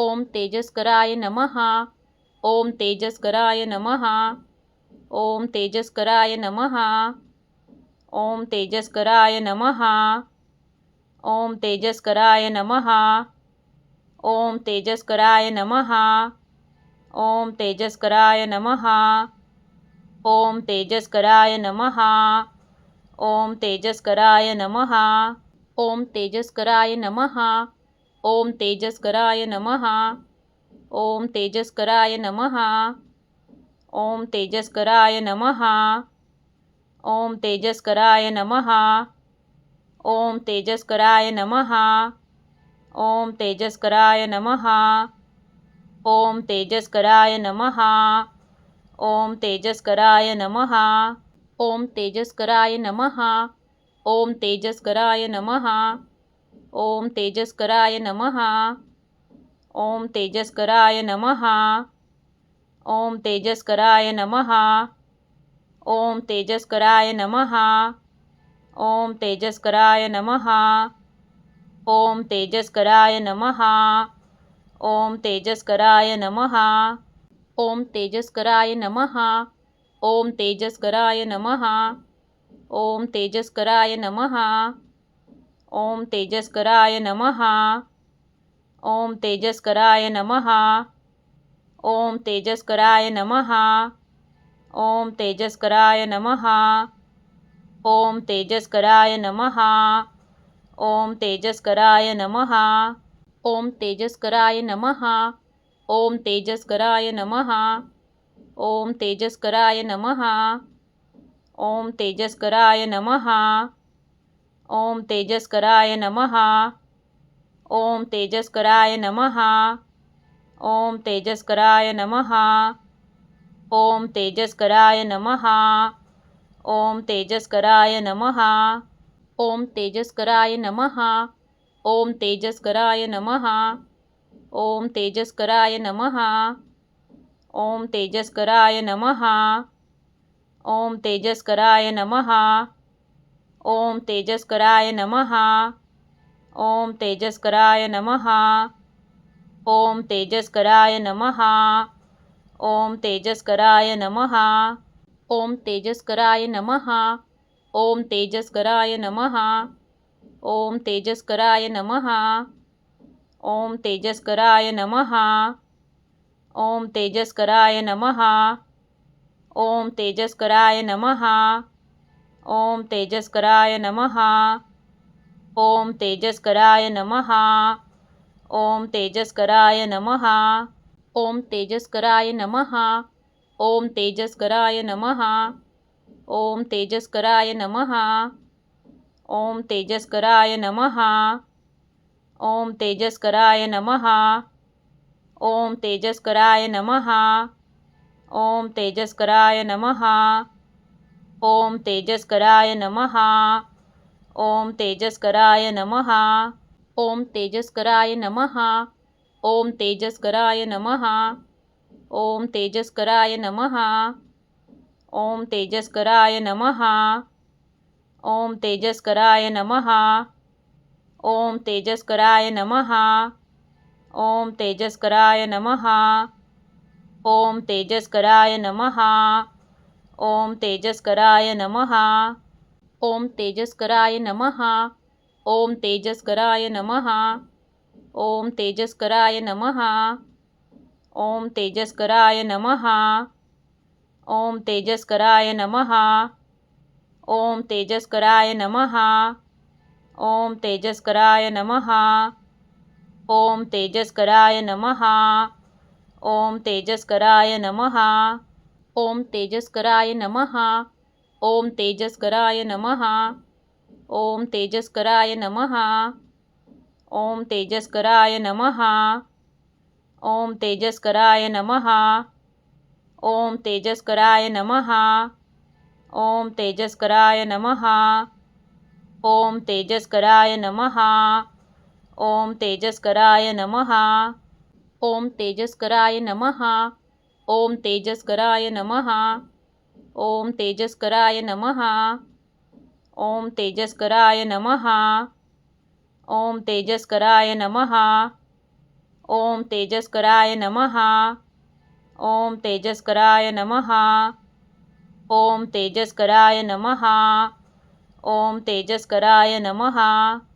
او تیجسکرا نم تیجسکرا نم تیجسکرا نم تیجسکرا نم تیجسکا نم تیجسکرا نم تیجسکرا نم تیجسکرا نم تیجسکرا نم تیجسکا نم ओम तेजस्कराय नमहा ओम तेजस्कराय नमहा ओम तेजस्कराय नमहा ओम तेजस्कराय नमहा ओम तेजस्कराय नमहा ओम तेजस्कराय नमहा ओम तेजस्कराय नमहा ओम तेजस्कराय नमहा ओम तेजस्कराय नमहा ओम तेजस्कराय नमहा او تیجسکرا نم تیجسکرا نم تیجسکرا نم تیجسکرا نم تیجسکرا نم تجسکر نم تیجسکرا نم تیجسکرا نم تیجسکرا نم او تےجک نم تیجسکرا نم تیجسکر نم تیجسکرا نم تیجسکرا نم تجسک ओम तेजस्कराय नमहा ओम तेजस्कराय नमहा ओम तेजस्कराय नमहा ओम तेजस्कराय नमहा ओम तेजस्कराय नमहा ओम तेजस्कराय नमहा ओम तेजस्कराय नमहा ओम तेजस्कराय नमहा ओम तेजस्कराय नमहा ओम तेजस्कराय नमहा او تےجر نم تجسکر نم تیجسکرا نم تجسکا نم او تیجسکرا نم تجسکر نم تجسکر نم تجسکر نم تیجسکرا نم تجسکر نم تیجسکر نم تیجسکرا نم او تیجسکر نم تیجسکر نم تیجسکرا نم تیجسکرا نم تیجسکرا نم تیجسکرا نم تیجسکا نم تیجسکرا نم تیجسکرا نم تیجسکرا نم ओम तेजस्कराय नमहा ओम तेजस्कराय नमहा ओम तेजस्कराय नमहा ओम तेजस्कराय नमहा ओम तेजस्कराय नमहा ओम तेजस्कराय नमहा ओम तेजस्कराय नमहा ओम तेजस्कराय नमहा ओम तेजस्कराय नमहा ओम तेजस्कराय नमहा او تیجسکرا نم تیجسکرا نم تیجسکرا نم تیجسکر نم تیجسکرا نم تجسک او تیجسکرا نم تیجسکر نم تیجسکرا نم تیجسکرا نم تیجسکر نم تیجسکا نم تیجسکرا نم تجسک